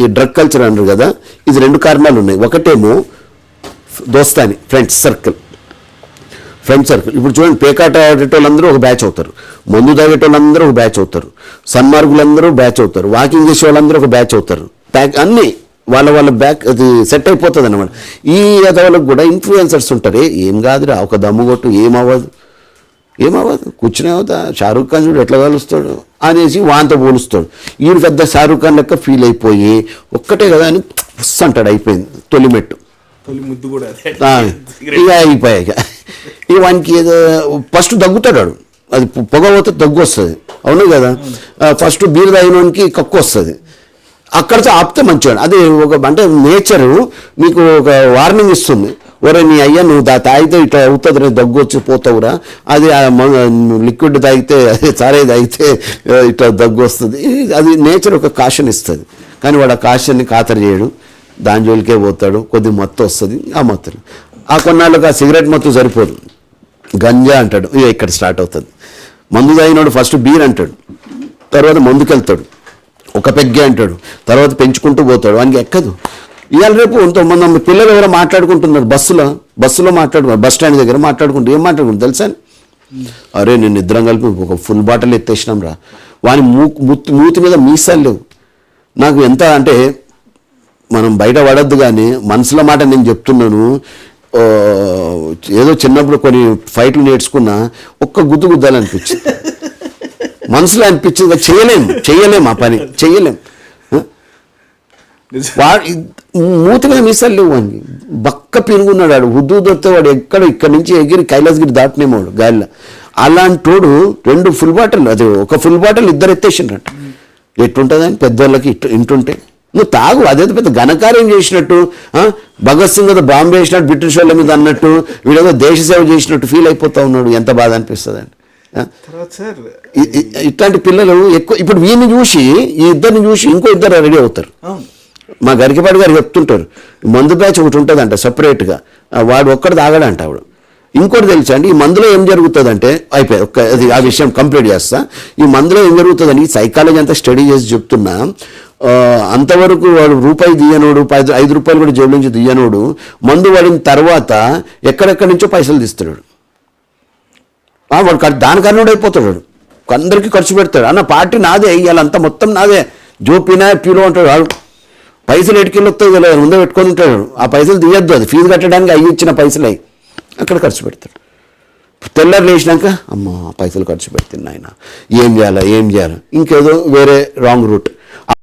ఈ drug culture అన్నారు కదా ఇది రెండు కారణాలు ఉన్నాయి. ఒకటేమో దోస్తాని ఫ్రెండ్స్ సర్కిల్. Friend circle. ఇప్పుడు చూడండి పేకాట ఆడేటోళ్ళందరూ ఒక బ్యాచ్ అవుతారు. మందు తాగేటోళ్ళందరూ ఒక బ్యాచ్ అవుతారు. సన్మార్గులందరూ బ్యాచ్ అవుతారు. వాకింగ్ చేసే వాళ్ళందరూ ఒక బ్యాచ్ అవుతారు. ప్యాక్ అన్నీ వాళ్ళ వాళ్ళ బ్యాక్ అది సెట్ అయిపోతుంది అనమాట ఈ వాళ్ళకి కూడా ఇన్ఫ్లుయెన్సర్స్ ఉంటారు. ఏం కాదురా ఒక దమ్ము కొట్టు ఏమవ్వదు ఏమవ్వదు. కూర్చునే అవుతా. షారూఖ్ ఖాన్ చూడు ఎట్లా కలుస్తాడు అనేసి వాంతో పోలుస్తాడు. ఈయన పెద్ద షారూఖ్ ఖాన్ లెక్క ఫీల్ అయిపోయి ఒక్కటే కదా అని పుస్ అంటాడు అయిపోయింది. తొలిమెట్టు తొలి ముద్దు కూడా ఇక అయిపోయాక. ఇక వానికి ఏదో ఫస్ట్ దగ్గుతాడు వాడు. అది పొగ పోతే దగ్గు వస్తుంది. అవును కదా? ఫస్ట్ బీర్ తాగినోనికి కక్కు వస్తుంది. అక్కడితో ఆపితే మంచివాడు. అది ఒక అంటే నేచరు మీకు ఒక వార్నింగ్ ఇస్తుంది. ఒరే నీ అయ్యా నువ్వు దా తాగితే ఇట్లా అవుతుంది రే దగ్గు వచ్చి పోతావురా. అది లిక్విడ్ తాగితే అదే తాగితే ఇట్లా దగ్గు వస్తుంది. అది నేచర్ ఒక కాషన్ ఇస్తుంది. కానీ వాడు ఆ కాషన్ని ఖాతరు చేయడు. దాని జోలికే పోతాడు. కొద్ది మత్తు వస్తుంది. ఆ మత్తులు ఆ కొన్నాళ్ళకి ఆ సిగరెట్ మత్తు సరిపోదు. గంజా అంటాడు. ఇక ఇక్కడ స్టార్ట్ అవుతుంది. మందు తాగినాడు ఫస్ట్ బీర్ అంటాడు. తర్వాత మందుకెళ్తాడు. ఒక పెగ్గే అంటాడు. తర్వాత పెంచుకుంటూ పోతాడు. వానికి ఎక్కదు. ఇవాళ రేపు కొంతమంది పిల్లలు ఎవరో మాట్లాడుకుంటున్నారు బస్సులో బస్సులో మాట్లాడుకున్నారు బస్ స్టాండ్ దగ్గర మాట్లాడుకుంటూ ఏం మాట్లాడుకుంటారు తెలుసా? అరే నేను ఇద్దరం కలిపి ఒక ఫుల్ బాటిల్ ఎత్తేసినాం రా. వాని మూ మూతి- మూతి మీద మీసాలు లేవు. నాకు ఎంత అంటే మనం బయట పడద్దు కానీ మనసులో మాట నేను చెప్తున్నాను. ఏదో చిన్నప్పుడు కొన్ని ఫైట్లు నేర్చుకున్నా ఒక్క గుద్దు గుద్దాలనిపించింది. మనసులో అనిపించింది చేయలేము చేయలేము ఆ పని చేయలేం. వాడు మూతి మీద మీసాలు లేవు వాడికి బక్క పిరుగున్నాడు వాడు. హుద్దు దొరితే వాడు ఎక్కడ ఇక్కడి నుంచి ఎగిరి కైలాసగిరి దాటినేమోడు గాలిలో. అలాంటోడు రెండు ఫుల్ బాటిల్ అది ఒక ఫుల్ బాటిల్ ఇద్దరు ఎత్తేసిండ్రట. ఎట్టుంటుందని పెద్దోళ్ళకి ఇట్టు ఇంటుంటే నువ్వు తాగు అదేదో పెద్ద ఘనకార్యం చేసినట్టు? భగత్ సింగ్ ఏదో బాంబే వేసినట్టు బ్రిటిష్ వాళ్ళ మీద అన్నట్టు వీడేదో దేశ సేవ చేసినట్టు ఫీల్ అయిపోతా ఉన్నాడు. ఎంత బాధ ఇ- ఇ- ఇట్లాంటి పిల్లలు ఎక్కువ ఇప్పుడు వీడిని చూసి ఈ ఇద్దరిని చూసి ఇంకో ఇద్దరు రెడీ అవుతారు. అవును. మా గరికపాటి గారు చెప్తుంటారు. మందు బ్యాచ్ ఒకటి ఉంటుందంట సపరేట్గా. వాడు ఒక్కడు తాగడంట ఆవిడ. ఇంకోటి తెలుసా అండి ఈ మందులో ఏం జరుగుతుందంటే అయిపోయి ఒక్క అది ఆ విషయం కంప్లీట్ చేస్తా. ఈ మందులో ఏం జరుగుతుందని సైకాలజీ అంతా స్టడీ చేసి చెప్తున్నా అంతవరకు వాడు రూపాయి తీయనోడు ఐదు రూపాయలు కూడా జేబు నుంచి తీయనోడు మందు వాడిన తర్వాత ఎక్కడెక్కడి నుంచో పైసలు తీస్తాడు వాడు ఖర్- దాని కర్ణుడు అయిపోతాడు వాడు. అందరికీ ఖర్చు పెడతాడు. అన్న పార్టీ నాదే ఇవాళంతా మొత్తం నాదే. జోపినా పీలో అంటాడు వాడు పైసలు ఎటుకెళ్ళి వస్తాయి తెలియదు. ముందే పెట్టుకొని ఉంటాడు. ఆ పైసలు తీయద్దు అది. ఫీజు కట్టడానికి అయ్యి ఇచ్చిన పైసలు. అక్కడ ఖర్చు పెడతాడు. తెల్లారు లేచినాక అమ్మ పైసలు ఖర్చు పెడుతుంది ఆయన ఏం చేయాలా? ఏం చేయాలి? ఇంకేదో వేరే రాంగ్ రూట్